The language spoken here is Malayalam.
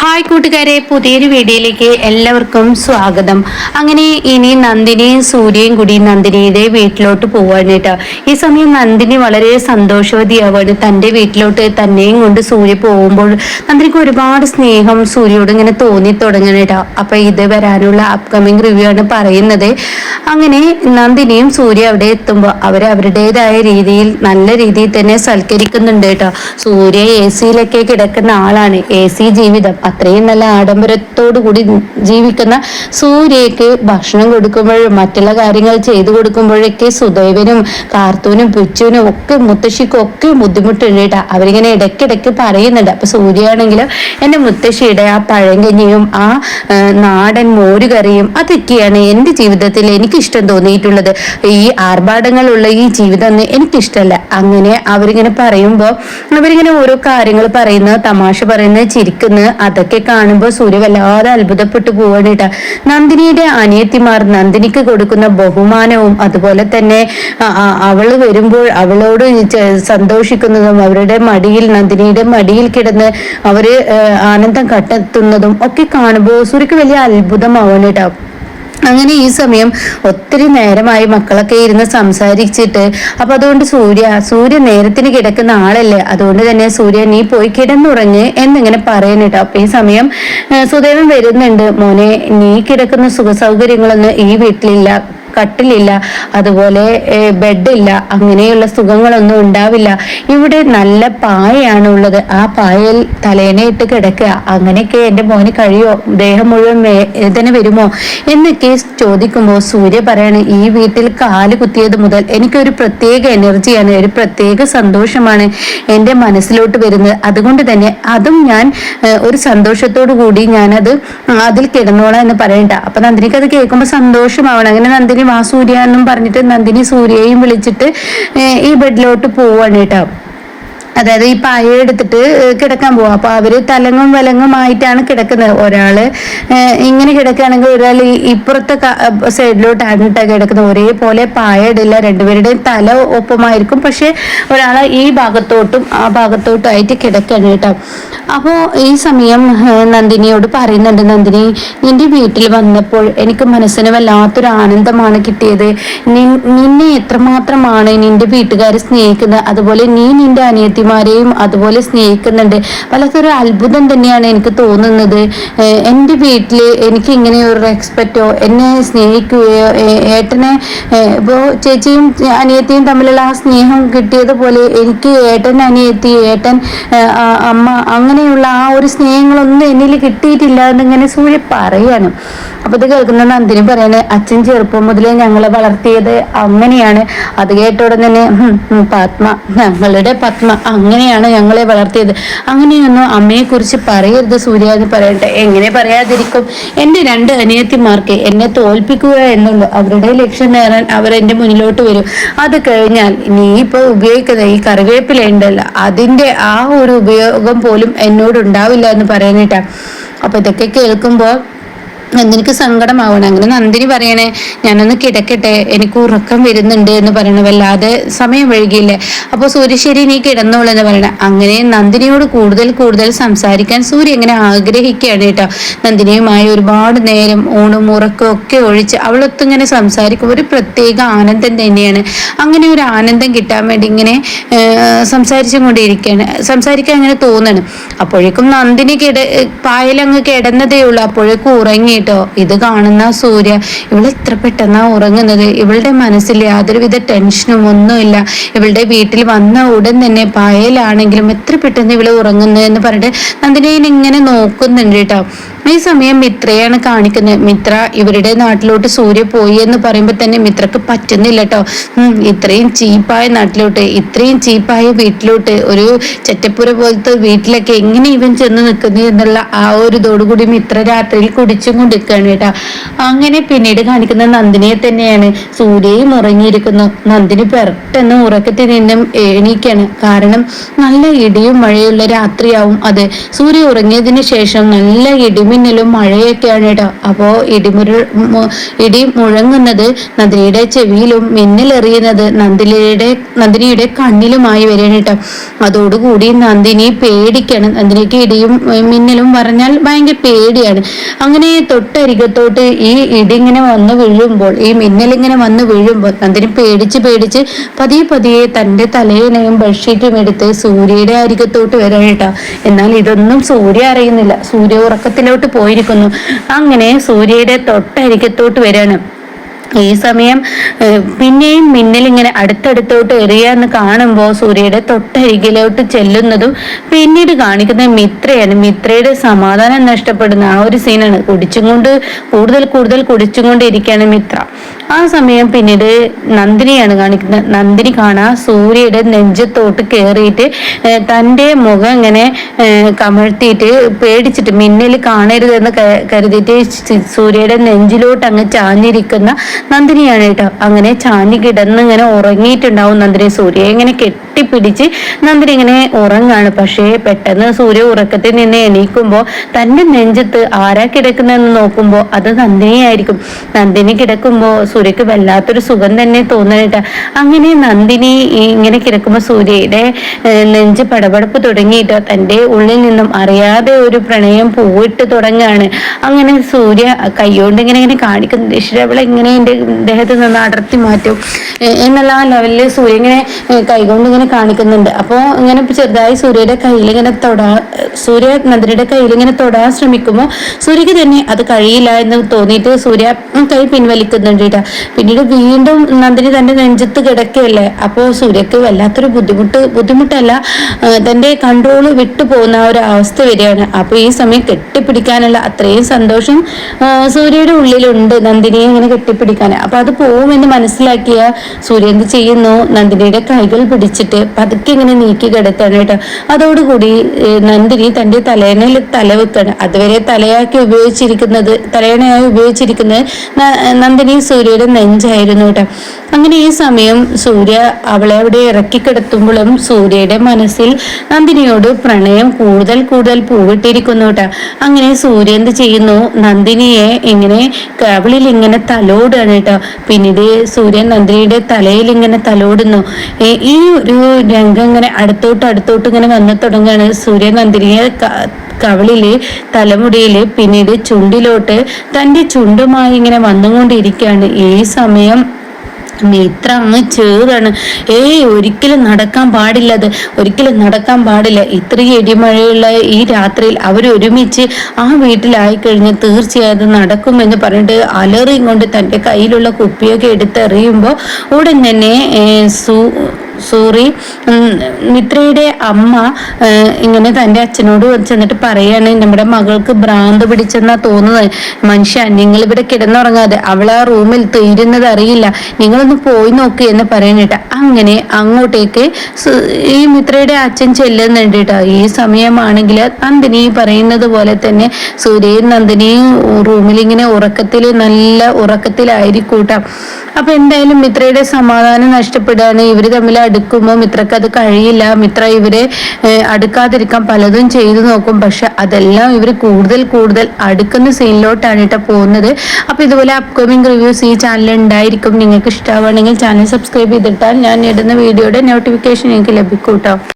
ഹായ് കൂട്ടുകാരെ പുതിയൊരു വീഡിയോയിലേക്ക് എല്ലാവർക്കും സ്വാഗതം. അങ്ങനെ ഇനി നന്ദിനിയും സൂര്യയും കൂടി നന്ദിനിയുടെ വീട്ടിലോട്ട് പോവാണ് കേട്ടോ. ഈ സമയം നന്ദിനി വളരെ സന്തോഷവതിയാവാണ്. തന്റെ വീട്ടിലോട്ട് തന്നെയും കൊണ്ട് സൂര്യ പോകുമ്പോൾ നന്ദിനിക്ക് ഒരുപാട് സ്നേഹം സൂര്യയോട് ഇങ്ങനെ തോന്നി തുടങ്ങണം കേട്ടോ. അപ്പൊ ഇത് വരാനുള്ള അപ്കമിങ് റിവ്യൂ ആണ് പറയുന്നത്. അങ്ങനെ നന്ദിനിയും സൂര്യ അവിടെ എത്തുമ്പോൾ അവർ അവരുടേതായ രീതിയിൽ നല്ല രീതിയിൽ തന്നെ സൽക്കരിക്കുന്നുണ്ട് കേട്ടോ. സൂര്യ എ സിയിലൊക്കെ കിടക്കുന്ന ആളാണ്. എ സി ജീവിതം. അത്രയും നല്ല ആഡംബരത്തോടു കൂടി ജീവിക്കുന്ന സൂര്യയ്ക്ക് ഭക്ഷണം കൊടുക്കുമ്പോഴും മറ്റുള്ള കാര്യങ്ങൾ ചെയ്തു കൊടുക്കുമ്പോഴൊക്കെ സുദൈവനും കാർത്തൂനും പുച്ചുവിനും ഒക്കെ മുത്തശ്ശിക്കും ഒക്കെ ബുദ്ധിമുട്ടുണ്ട് അവരിങ്ങനെ ഇടയ്ക്കിടയ്ക്ക് പറയുന്നുണ്ട്. അപ്പൊ സൂര്യയാണെങ്കിലും എന്റെ മുത്തശ്ശിയുടെ ആ പഴങ്കഞ്ഞിയും ആ നാടൻ മോരുകറിയും അതൊക്കെയാണ് എന്റെ ജീവിതത്തിൽ എനിക്ക് ഇഷ്ടം തോന്നിയിട്ടുള്ളത്. ഈ ആർഭാടങ്ങളുള്ള ഈ ജീവിതം ഒന്നും എനിക്കിഷ്ടമല്ല. അങ്ങനെ അവരിങ്ങനെ പറയുമ്പോൾ അവരിങ്ങനെ ഓരോ കാര്യങ്ങൾ പറയുന്ന തമാശ പറയുന്നത് ചിരിക്കുന്നത് അതൊക്കെ കാണുമ്പോൾ സൂര്യ വല്ലാതെ അത്ഭുതപ്പെട്ടു പോവാണ് കേട്ടോ നന്ദിനിയുടെ അനിയത്തിമാർ നന്ദിനിക്ക് കൊടുക്കുന്ന ബഹുമാനവും അതുപോലെ തന്നെ അവൾ വരുമ്പോൾ അവളോട് സന്തോഷിക്കുന്നതും അവരുടെ മടിയിൽ നന്ദിനിയുടെ മടിയിൽ കിടന്ന് അവർ ആനന്ദം കണ്ടെത്തുന്നതും ഒക്കെ കാണുമ്പോൾ സൂര്യക്ക് വലിയ അത്ഭുതമാവാണ് കേട്ടോ അങ്ങനെ ഈ സമയം ഒത്തിരി നേരമായി മക്കളൊക്കെ ഇരുന്ന് സംസാരിച്ചിട്ട് അപ്പൊ അതുകൊണ്ട് സൂര്യ സൂര്യ നേരത്തിന് കിടക്കുന്ന ആളല്ലേ അതുകൊണ്ട് തന്നെ സൂര്യ നീ പോയി കിടന്നുറങ്ങ് എന്നിങ്ങനെ പറയുന്നുട്ടോ അപ്പൊ ഈ സമയം സുദേവൻ വരുന്നുണ്ട്. മോനെ നീ കിടക്കുന്ന സുഖ സൗകര്യങ്ങളൊന്നും ഈ വീട്ടിലില്ല. കട്ടിലില്ല അതുപോലെ ബെഡില്ല അങ്ങനെയുള്ള സുഖങ്ങളൊന്നും ഉണ്ടാവില്ല. ഇവിടെ നല്ല പായയാണ് ഉള്ളത്. ആ പായയിൽ തലേനെ ഇട്ട് കിടക്കുക. അങ്ങനെയൊക്കെ എന്റെ മോന് കഴിയോ ദേഹം മുഴുവൻ വേദന വരുമോ? എന്നൊക്കെ ചോദിക്കുമ്പോൾ സൂര്യ പറയാണ് ഈ വീട്ടിൽ കാൽ കുത്തിയത് മുതൽ എനിക്കൊരു പ്രത്യേക എനർജിയാണ് ഒരു പ്രത്യേക സന്തോഷമാണ് എന്റെ മനസ്സിലോട്ട് വരുന്നത്. അതുകൊണ്ട് തന്നെ അതും ഞാൻ ഒരു സന്തോഷത്തോടു കൂടി ഞാനത് അതിൽ കിടന്നോളാം എന്ന് പറയണ്ട. അപ്പൊ നന്ദിനിക്ക് അത് കേൾക്കുമ്പോൾ സന്തോഷമാവണം. അങ്ങനെ നന്ദിനി വാ സൂര്യ എന്നും പറഞ്ഞിട്ട് നന്ദിനി സൂര്യയും വിളിച്ചിട്ട് ഈ ബെഡിലോട്ട് പോവാണ് കേട്ടോ. അതായത് ഈ പായ എടുത്തിട്ട് കിടക്കാൻ പോവാം. അപ്പൊ അവർ തലങ്ങും വലങ്ങുമായിട്ടാണ് കിടക്കുന്നത്. ഒരാൾ ഇങ്ങനെ കിടക്കുകയാണെങ്കിൽ ഒരാൾ ഇപ്പുറത്തെ സൈഡിലോട്ടാണ് കേട്ടോ കിടക്കുന്നത്. ഒരേപോലെ പായ ഇടില്ല. രണ്ടുപേരുടെയും തല ഒപ്പമായിരിക്കും. പക്ഷെ ഒരാൾ ഈ ഭാഗത്തോട്ടും ആ ഭാഗത്തോട്ടും ആയിട്ട് കിടക്കുകയാണ് കേട്ടോ. അപ്പോൾ ഈ സമയം നന്ദിനിയോട് പറയുന്നുണ്ട് നന്ദിനി നിന്റെ വീട്ടിൽ വന്നപ്പോൾ എനിക്ക് മനസ്സിന് വല്ലാത്തൊരു ആനന്ദമാണ് കിട്ടിയത്. നിന്നെ എത്രമാത്രമാണ് നിന്റെ വീട്ടുകാർ സ്നേഹിക്കുന്നത്. അതുപോലെ നീ നിന്റെ അനിയത്തിമാരെയും അതുപോലെ സ്നേഹിക്കുന്നുണ്ട്. വല്ലാത്തൊരു അത്ഭുതം തന്നെയാണ് എനിക്ക് തോന്നുന്നത്. എന്റെ വീട്ടിൽ എനിക്ക് ഇങ്ങനെ ഒരു റെസ്പെക്റ്റോ എന്നെ സ്നേഹിക്കുകയോ ഏട്ടനെ ഇപ്പോൾ ചേച്ചിയും അനിയത്തിയും തമ്മിലുള്ള ആ സ്നേഹം കിട്ടിയതുപോലെ എനിക്ക് ഏട്ടൻ അനിയത്തി ഏട്ടൻ അമ്മ അങ്ങനെയുള്ള ആ ഒരു സ്നേഹങ്ങളൊന്നും എന്നിൽ കിട്ടിയിട്ടില്ല എന്നിങ്ങനെ സൂര്യ പറയാണ്. അപ്പോൾ ഇത് കേൾക്കുന്ന നന്ദിനി പറയണേ അച്ഛൻ ചെറുപ്പം മുതലേ ഞങ്ങളെ വളർത്തിയത് അങ്ങനെയാണ്. അത് കേട്ടോടെ തന്നെ "ഹും, ഹും, പത്മ ഞങ്ങളുടെ പത്മ അങ്ങനെയാണ് ഞങ്ങളെ വളർത്തിയത്. അങ്ങനെയൊന്നും അമ്മയെ കുറിച്ച് പറയരുത് സൂര്യ എന്ന് പറയട്ടെ. എങ്ങനെ പറയാതിരിക്കും? എന്റെ രണ്ട് അനിയത്തിമാർക്ക് എന്നെ തോൽപ്പിക്കുക എന്നുള്ളൂ. അവരുടെ ലക്ഷ്യം നേടാൻ അവർ മുന്നിലോട്ട് വരും. അത് കഴിഞ്ഞാൽ നീ ഇപ്പോൾ ഉപയോഗിക്കുന്ന ഈ കറിവേപ്പില അതിന്റെ ആ ഒരു ഉപയോഗം പോലും എന്നോട് ഉണ്ടാവില്ല എന്ന് പറയാനിട്ടാ അപ്പോൾ ഇതൊക്കെ കേൾക്കുമ്പോൾ നന്ദിനിക്ക് സങ്കടമാവണം അങ്ങനെ നന്ദിനി പറയണേ ഞാനൊന്ന് കിടക്കട്ടെ എനിക്ക് ഉറക്കം വരുന്നുണ്ട് എന്ന് പറയണ വല്ലാതെ സമയം വൈകിയില്ലേ. അപ്പോൾ സൂര്യശ്ശേരി നീ കിടന്നോളൂ എന്ന് പറയണേ. അങ്ങനെ നന്ദിനിയോട് കൂടുതൽ കൂടുതൽ സംസാരിക്കാൻ സൂര്യ ഇങ്ങനെ ആഗ്രഹിക്കുകയാണ് കേട്ടോ. നന്ദിനിയുമായി ഒരുപാട് നേരം ഊണും ഉറക്കവും ഒക്കെ ഒഴിച്ച് അവളൊത്തും ഇങ്ങനെ സംസാരിക്കും ഒരു പ്രത്യേക ആനന്ദം തന്നെയാണ്. അങ്ങനെ ഒരു ആനന്ദം കിട്ടാൻ വേണ്ടി ഇങ്ങനെ സംസാരിച്ചും കൊണ്ടിരിക്കുകയാണ് സംസാരിക്കാൻ അങ്ങനെ തോന്നണം. അപ്പോഴേക്കും നന്ദിനി കിട പായലങ്ങ് കിടന്നതേ ഉള്ളൂ. അപ്പോഴേക്കും ഉറങ്ങിട്ടോ ഇത് കാണുന്ന സൂര്യ ഇവൾ ഇത്ര പെട്ടെന്നാ ഉറങ്ങുന്നത്. ഇവളുടെ മനസ്സിൽ യാതൊരുവിധ ടെൻഷനും ഒന്നുമില്ല. ഇവളുടെ വീട്ടിൽ വന്ന ഉടൻ തന്നെ പായലാണെങ്കിലും എത്ര പെട്ടെന്ന് ഇവൾ ഉറങ്ങുന്നു എന്ന് പറഞ്ഞിട്ട് നന്ദിനെ ഇങ്ങനെ നോക്കുന്നുണ്ട് കേട്ടോ. ഈ സമയം മിത്രയാണ് കാണിക്കുന്നത്. മിത്ര ഇവരുടെ നാട്ടിലോട്ട് സൂര്യ പോയി എന്ന് പറയുമ്പോൾ തന്നെ മിത്രക്ക് പറ്റുന്നില്ല കേട്ടോ ഇത്രയും ചീപ്പായ നാട്ടിലോട്ട് ഇത്രയും ചീപ്പായ വീട്ടിലോട്ട് ഒരു ചെറ്റപ്പുര പോലത്തെ വീട്ടിലൊക്കെ എങ്ങനെ ഇവൻ ചെന്ന് നിൽക്കുന്നു എന്നുള്ള ആ ഒരു ഇതോടുകൂടി മിത്ര രാത്രിയിൽ കുടിച്ചും കൊണ്ടിരിക്കുകയാണ് കേട്ടോ. അങ്ങനെ പിന്നീട് കാണിക്കുന്ന നന്ദിനിയെ തന്നെയാണ് സൂര്യയും ഉറങ്ങിയിരിക്കുന്നു. നന്ദിനി പെട്ടെന്ന് ഉറക്കത്തിൽ നിന്നും എണീക്കാണ്. കാരണം നല്ല ഇടിയും മഴയുള്ള രാത്രിയാവും അത്. സൂര്യ ഉറങ്ങിയതിന് ശേഷം നല്ല ഇടിമിന്നൽ ഇടിമിന്നലും മഴയൊക്കെയാണ് കേട്ടോ അപ്പോൾ ഇടിമുര ഇടി മുഴങ്ങുന്നത് നന്ദിനിയുടെ ചെവിയിലും മിന്നലെറിയുന്നത് നന്ദിനിയുടെ നന്ദിനിയുടെ കണ്ണിലുമായി വരികയാണ് കേട്ടോ അതോടുകൂടി നന്ദിനി പേടിക്കാണ്. നന്ദിനിക്ക് ഇടിയും മിന്നലും പറഞ്ഞാൽ ഭയങ്കര പേടിയാണ്. അങ്ങനെ തൊട്ടരികത്തോട്ട് ഈ ഇടി ഇങ്ങനെ വന്ന് വീഴുമ്പോൾ ഈ മിന്നൽ ഇങ്ങനെ വന്ന് വീഴുമ്പോൾ നന്ദിനി പേടിച്ച് പേടിച്ച് പതിയെ പതിയെ തന്റെ തലേനെയും ബെഡ്ഷീറ്റും എടുത്ത് സൂര്യയുടെ അരികത്തോട്ട് വരാൻ കേട്ടോ എന്നാൽ ഇതൊന്നും സൂര്യ അറിയുന്നില്ല. സൂര്യ ഉറക്കത്തിലോട്ട് പോയിരിക്കുന്നു. അങ്ങനെ സൂര്യയുടെ തൊട്ടരികത്തോട്ട് വരാണ് ഈ സമയം പിന്നെയും മിന്നൽ ഇങ്ങനെ അടുത്തടുത്തോട്ട് എറിയാന്ന് കാണുമ്പോൾ സൂര്യയുടെ തൊട്ടരികിലോട്ട് ചെല്ലുന്നതും പിന്നീട് കാണിക്കുന്നത് മിത്രയാണ്. മിത്രയുടെ സമാധാനം നഷ്ടപ്പെടുന്ന ആ ഒരു സീനാണ് കുടിച്ചും കൊണ്ട് കൂടുതൽ കൂടുതൽ കുടിച്ചും കൊണ്ടിരിക്കുകയാണ് മിത്ര. ആ സമയം പിന്നീട് നന്ദിനിയാണ് കാണിക്കുന്നത്. നന്ദിനി കാണാ സൂര്യയുടെ നെഞ്ചത്തോട്ട് കയറിയിട്ട് തന്റെ മുഖം ഇങ്ങനെ കമഴ്ത്തിയിട്ട് പേടിച്ചിട്ട് മിന്നൽ കാണരുത് എന്ന് കരുതിയിട്ട് സൂര്യയുടെ നെഞ്ചിലോട്ട് അങ്ങ് ചാഞ്ഞിരിക്കുന്ന നന്ദിനിയാണ് കേട്ടോ. അങ്ങനെ ചാഞ്ഞ് കിടന്ന് ഇങ്ങനെ ഉറങ്ങിയിട്ടുണ്ടാവും നന്ദിനി. സൂര്യ ഇങ്ങനെ കെട്ടിപ്പിടിച്ച് നന്ദിനി ഇങ്ങനെ ഉറങ്ങാണ്. പക്ഷേ പെട്ടെന്ന് സൂര്യ ഉറക്കത്തിൽ നിന്ന് എണീക്കുമ്പോൾ തന്റെ നെഞ്ചത്ത് ആരാ കിടക്കുന്നതെന്ന് നോക്കുമ്പോൾ അത് നന്ദിനിയായിരിക്കും. നന്ദിനി കിടക്കുമ്പോൾ സൂര്യക്ക് വല്ലാത്തൊരു സുഖം തന്നെ തോന്നുന്നുണ്ട് അങ്ങനെ നന്ദിനി ഇങ്ങനെ കിടക്കുമ്പോൾ സൂര്യയുടെ നെഞ്ച് പടപടപ്പ് തുടങ്ങിയിട്ട് തന്റെ ഉള്ളിൽ നിന്നും അറിയാതെ ഒരു പ്രണയം പൂവിട്ട് തുടങ്ങുകയാണ് അങ്ങനെ സൂര്യ കൈകൊണ്ട് ഇങ്ങനെ ഇങ്ങനെ കാണിക്കുന്നു. ഈശ്വര അവളെ ഇങ്ങനെ എന്റെ ദേഹത്ത് നിന്ന് അടർത്തി മാറ്റും. എന്നുള്ള ആ ലെവലിൽ സൂര്യ ഇങ്ങനെ കൈകൊണ്ട് ഇങ്ങനെ കാണിക്കുന്നുണ്ട്. അപ്പോൾ ഇങ്ങനെ ചെറുതായി സൂര്യയുടെ കയ്യിൽ ഇങ്ങനെ തൊടാ സൂര്യ നന്ദിനിയുടെ കയ്യിൽ ഇങ്ങനെ തൊടാൻ ശ്രമിക്കുമ്പോൾ സൂര്യക്ക് തന്നെ അത് കഴിയില്ല എന്ന് തോന്നിയിട്ട് സൂര്യ കൈ പിൻവലിക്കുന്നുണ്ട് കേട്ടോ. പിന്നീട് വീണ്ടും നന്ദിനി തന്റെ നെഞ്ചത്ത് കിടക്കുകയല്ലേ? അപ്പോൾ സൂര്യക്ക് വല്ലാത്തൊരു ബുദ്ധിമുട്ട് ബുദ്ധിമുട്ടല്ല തന്റെ കൺട്രോൾ വിട്ടു പോകുന്ന ഒരു അവസ്ഥ വരികയാണ്. അപ്പോൾ ഈ സമയം കെട്ടിപ്പിടിക്കാനുള്ള അത്രയും സന്തോഷം സൂര്യയുടെ ഉള്ളിലുണ്ട് നന്ദിനിയെ ഇങ്ങനെ കെട്ടിപ്പിടിക്കാൻ. അപ്പൊ അത് പോകുമെന്ന് മനസ്സിലാക്കിയ സൂര്യ എന്ത് ചെയ്യുന്നു? നന്ദിനിയുടെ കൈകൾ പിടിച്ചിട്ട് പതുക്കെ ഇങ്ങനെ നീക്കി കിടത്താണ് കേട്ടോ. അതോടുകൂടി നന്ദിനി തന്റെ തലേണയിൽ തല വെക്കാണ് അതുവരെ തലയാക്കി ഉപയോഗിച്ചിരിക്കുന്നത് തലയണയായി ഉപയോഗിച്ചിരിക്കുന്നത് നന്ദിനി നന്ദിനി സൂര്യയുടെ നെഞ്ചായിരുന്നു കേട്ടോ. അങ്ങനെ ഈ സമയം സൂര്യ അവളെ അവിടെ ഇറക്കിക്കിടത്തുമ്പോഴും സൂര്യയുടെ മനസ്സിൽ നന്ദിനിയോട് പ്രണയം കൂടുതൽ കൂടുതൽ പൂവിട്ടിരിക്കുന്നു കേട്ടോ. അങ്ങനെ സൂര്യ എന്ത് ചെയ്യുന്നു? നന്ദിനിയെ ഇങ്ങനെ കവിളിൽ ഇങ്ങനെ തലോടാണ് കേട്ടോ. പിന്നീട് സൂര്യൻ നന്ദിനിയുടെ തലയിൽ ഇങ്ങനെ തലോടുന്നു. ഈ ഒരു രംഗം ഇങ്ങനെ അടുത്തോട്ട് അടുത്തോട്ട് ഇങ്ങനെ വന്നു തുടങ്ങുകയാണ്. സൂര്യ നന്ദിനിയെ കവളിൽ തലമുടിയിൽ പിന്നീട് ചുണ്ടിലോട്ട് തന്റെ ചുണ്ടുമായി ഇങ്ങനെ വന്നുകൊണ്ടിരിക്കുകയാണ്. ഈ സമയം മിത്ര അങ്ങ് ചേറാണ് ഏയ് ഒരിക്കലും നടക്കാൻ പാടില്ലത് ഒരിക്കലും നടക്കാൻ പാടില്ല. ഇത്രയും ഇടിമഴയുള്ള ഈ രാത്രിയിൽ അവർ ഒരുമിച്ച് ആ വീട്ടിലായി കഴിഞ്ഞാൽ തീർച്ചയായും നടക്കുമെന്ന് പറഞ്ഞിട്ട് അലറിയും കൊണ്ട് തന്റെ കയ്യിലുള്ള കുപ്പിയൊക്കെ എടുത്തെറിയുമ്പോൾ ഉടൻ തന്നെ സൂ സൂറി. മിത്രയുടെ അമ്മ ഇങ്ങനെ തന്റെ അച്ഛനോട് ചെന്നിട്ട് പറയാണ് നമ്മുടെ മകൾക്ക് ഭ്രാന്ത് പിടിച്ചെന്നാ തോന്നുന്നത് മനുഷ്യ നിങ്ങൾ ഇവിടെ കിടന്നുറങ്ങാതെ അവൾ ആ റൂമിൽ തീരുന്നത് അറിയില്ല. നിങ്ങളൊന്ന് പോയി നോക്ക് എന്ന് പറയണേട്ട അങ്ങനെ അങ്ങോട്ടേക്ക് ഈ മിത്രയുടെ അച്ഛൻ ചെല്ലുന്നുണ്ട് കേട്ടോ. ഈ സമയമാണെങ്കിൽ നന്ദിനി പറയുന്നത് പോലെ തന്നെ സൂര്യയും നന്ദിനിയും റൂമിൽ ഇങ്ങനെ ഉറക്കത്തിൽ നല്ല ഉറക്കത്തിലായിരിക്കൂട്ടാം അപ്പൊ എന്തായാലും മിത്രയുടെ സമാധാനം നഷ്ടപ്പെടുകയാണ്. ഇവർ തമ്മിൽ അടുക്കുമ്പോൾ മിത്രക്ക് അത് കഴിയില്ല മിത്ര ഇവരെ അടുക്കാതിരിക്കാൻ പലതും ചെയ്തു നോക്കും. പക്ഷെ അതെല്ലാം ഇവർ കൂടുതൽ കൂടുതൽ അടുക്കുന്ന സീനിലോട്ടാണ് കേട്ടോ പോകുന്നത്. അപ്പൊ ഇതുപോലെ അപ്കമിങ് റിവ്യൂസ് ഈ ചാനലിൽ ഉണ്ടായിരിക്കും. നിങ്ങൾക്ക് ഇഷ്ടമാണെങ്കിൽ ചാനൽ സബ്സ്ക്രൈബ് ചെയ്തിട്ടാൽ ഞാൻ ഇടുന്ന വീഡിയോയുടെ നോട്ടിഫിക്കേഷൻ നിങ്ങൾക്ക് ലഭിക്കും കേട്ടോ.